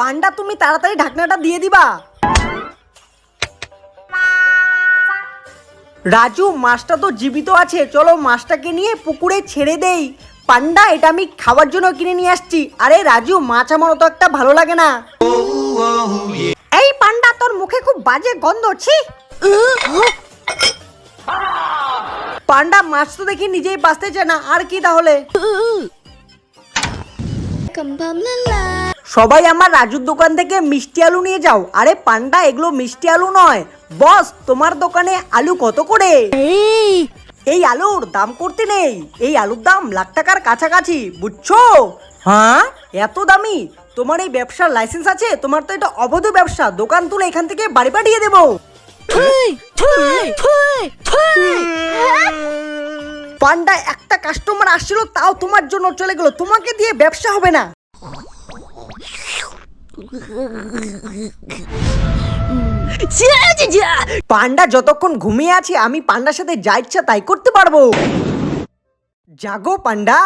পান্ডা, তুমি তাড়াতাড়ি ঢাকনাটা দিয়ে দিবা। রাজু, মাছটা তো জীবিত আছে, চলো মাছটাকে নিয়ে পুকুরে ছেড়ে দেই। পান্ডা, এটা আমি খাওয়ার জন্য কিনে নিয়ে আসছি। আরে রাজু, মাছ আমার তো একটা ভালো লাগে না। এই পান্ডা, তোর মুখে খুব বাজে গন্ধ, ছি। পান্ডা, মাছ তো দেখি নিজেই বাঁচতে চায় না, আর কি তাহলে? সবাই আমার রাজুর দোকান থেকে মিষ্টি আলু নিয়ে যাও। আরে পান্ডা এগুলো মিষ্টি আলু নয়। বস তোমার দোকানে আলু কত করে? এই। আলুর দাম করতে নেই। এই আলুর দাম লাখ টাকার কাছাকাছি বুঝছ? হ্যাঁ? এত দামি? তোমার এই ব্যবসার লাইসেন্স আছে? তোমার তো এটা অবৈধ ব্যবসা। দোকান তুলে এখান থেকে বাড়ি পাঠিয়ে দেবো। পান্ডা একটা কাস্টমার আসছিল তাও তোমার জন্য চলে গেল। তোমাকে দিয়ে ব্যবসা হবে না। পান্ডা যতক্ষণ ঘুমিয়ে আছে, আমি পান্ডার সাথে যা ইচ্ছা তাই করতে পারব। জাগো, পান্ডা।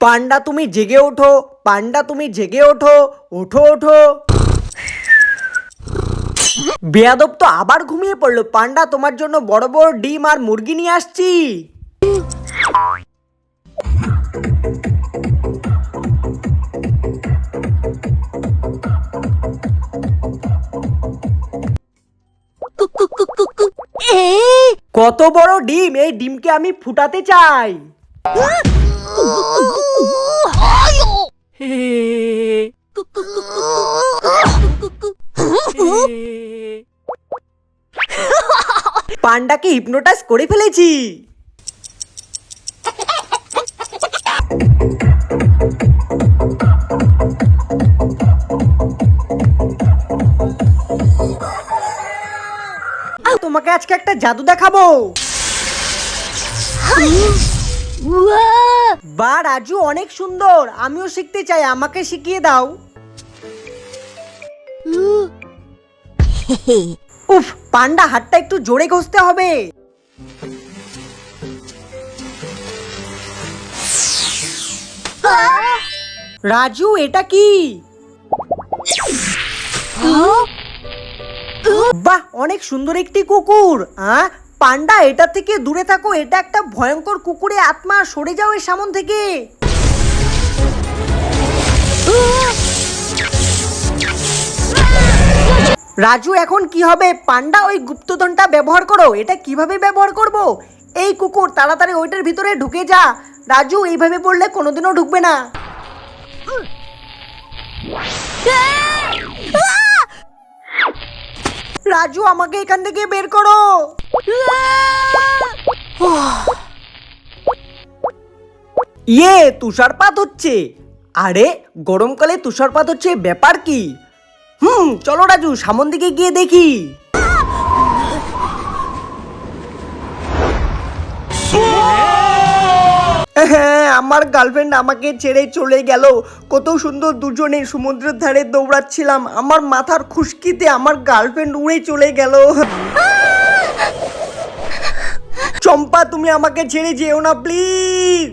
পান্ডা, তুমি জেগে ওঠো। পান্ডা, তুমি জেগে ওঠো। ওঠো ওঠো। বেয়াদব তো আবার ঘুমিয়ে পড়ল। পান্ডা, তোমার জন্য বড় বড় ডিম আর মুরগি নিয়ে আসছি। কত বড় ডিম? এই ডিমকে আমি ফুটাতে চাই। পান্ডাকে হিপনোটাইজ করে ফেলেছি। জাদু দেখাবো। বা রাজু অনেক সুন্দর। আমিও শিখতে চাই আমাকে শিখিয়ে দাও। উফ পান্ডা হাতটা একটু জোরে ঘষতে হবে। রাজু এটা কি? বাহ, অনেক সুন্দর একটি কুকুর হ্যাঁ পান্ডা, এটা থেকে দূরে থাকো, এটা একটা ভয়ঙ্কর কুকুরে আত্মা, সরে যাও এর সামন থেকে। রাজু, এখন কি হবে? পান্ডা, ওই গুপ্তধনটা ব্যবহার করো, এটা কীভাবে ব্যবহার করব? এই কুকুর, তাড়াতাড়ি ওইটার ভিতরে ঢুকে যা। রাজু, এইভাবে বললে কোনোদিনও ঢুকবে না। রাজু, আমাকে এখান থেকে বের করো। ইয়ে তুষারপাত হচ্ছে। আরে, গরমকালে তুষারপাত হচ্ছে, ব্যাপার কি? হুম, চলো রাজু, সামন দিকে গিয়ে দেখি। হ্যাঁ আমার গার্লফ্রেন্ড আমাকে ছেড়ে চলে গেল। কত সুন্দর দুজনে সমুদ্রের ধারে দৌড়াচ্ছিলাম। আমার মাথার খুশকিতে আমার গার্লফ্রেন্ড উড়ে চলে গেল। চম্পা, তুমি আমাকে ছেড়ে যেও না প্লিজ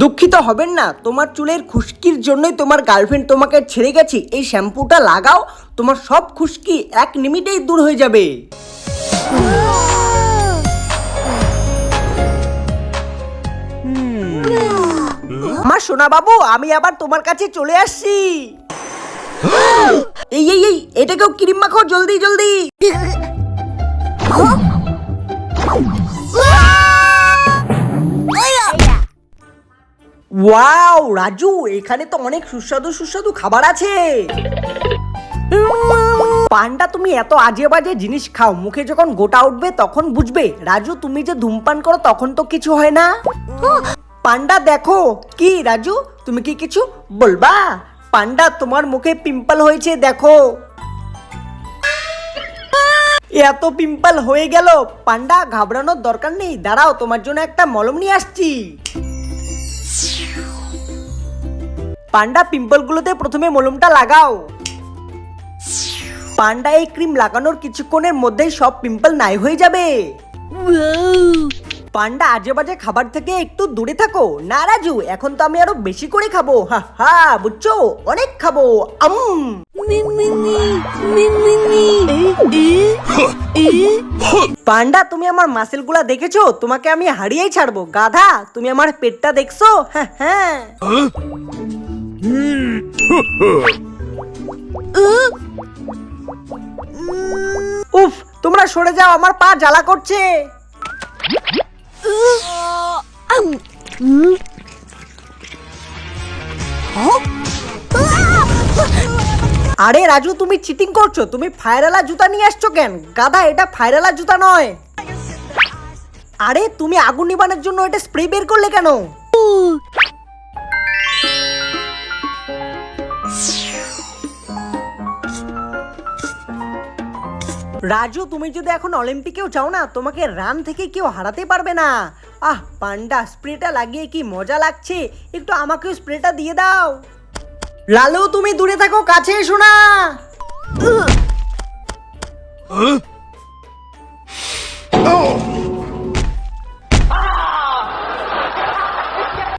দুঃখিত হবেন না, তোমার চুলের খুশকির জন্যই তোমার গার্লফ্রেন্ড তোমাকে ছেড়ে গেছে। এই শ্যাম্পুটা লাগাও, তোমার সব খুশকি এক নিমিটেই দূর হয়ে যাবে। আমার সোনা বাবু আমি আবার তোমার কাছে চলে আসছি। এই এই এই এটাকেও ক্রিম মাখো জলদি জলদি। ওয়াও, রাজু, এখানে তো অনেক সুস্বাদু সুস্বাদু খাবার আছে। পানটা তুমি এত আজে বাজে জিনিস খাও মুখে যখন গোটা উঠবে তখন বুঝবে। রাজু তুমি যে ধূমপান করো তখন তো কিছু হয় না। পান্ডা দেখো। কি রাজু? তুমি কি কিছু বলবা? পান্ডা তোমার মুখে পিম্পল হয়েছে দেখো। এত পিম্পল হয়ে গেল। পান্ডা ঘাবড়ানোর দরকার নেই। দাঁড়াও তোমার জন্য একটা মলম নিয়ে আসছি। পান্ডা পিম্পলগুলোতে প্রথমে মলমটা লাগাও। পান্ডা এই ক্রিম লাগানোর কিছুক্ষণের মধ্যেই সব পিম্পল নাই হয়ে যাবে। পান্ডা আজে বাজে খাবার থেকে একটু দূরে থাকো। না রাজু এখন তো আমি আরও বেশি করে খাব। হা হা বুঝছ? অনেক খাব। আম। পান্ডা তুমি আমার মাসেলগুলা দেখেছ? তোমাকে আমি হারিয়েই ছাড়বো। গাধা তুমি আমার পেটটা দেখছ? হ্যাঁ হ্যাঁ। উফ, তোমরা সরে যাও, আমার পা জ্বালা করছে। আরে রাজু, তুমি চিটিং করছ, তুমি ফায়ারালা জুতা নিয়ে আসছো কেন? গাধা, এটা ফায়ারালা জুতা নয়। আরে, তুমি আগুন নিবানোর জন্য এটা স্প্রে বের করলে কেন? রাজু, তুমি যদি এখন অলিম্পিকেও যাও না, তোমাকে রান থেকে কেউ হারাতে পারবে না। আহ, পান্ডা, স্প্রেটা লাগিয়ে কি মজা লাগছে? একটু আমাকেও স্প্রেটা দিয়ে দাও। লালু, তুমি দূরে থাকো, কাছে এসো না। Oh!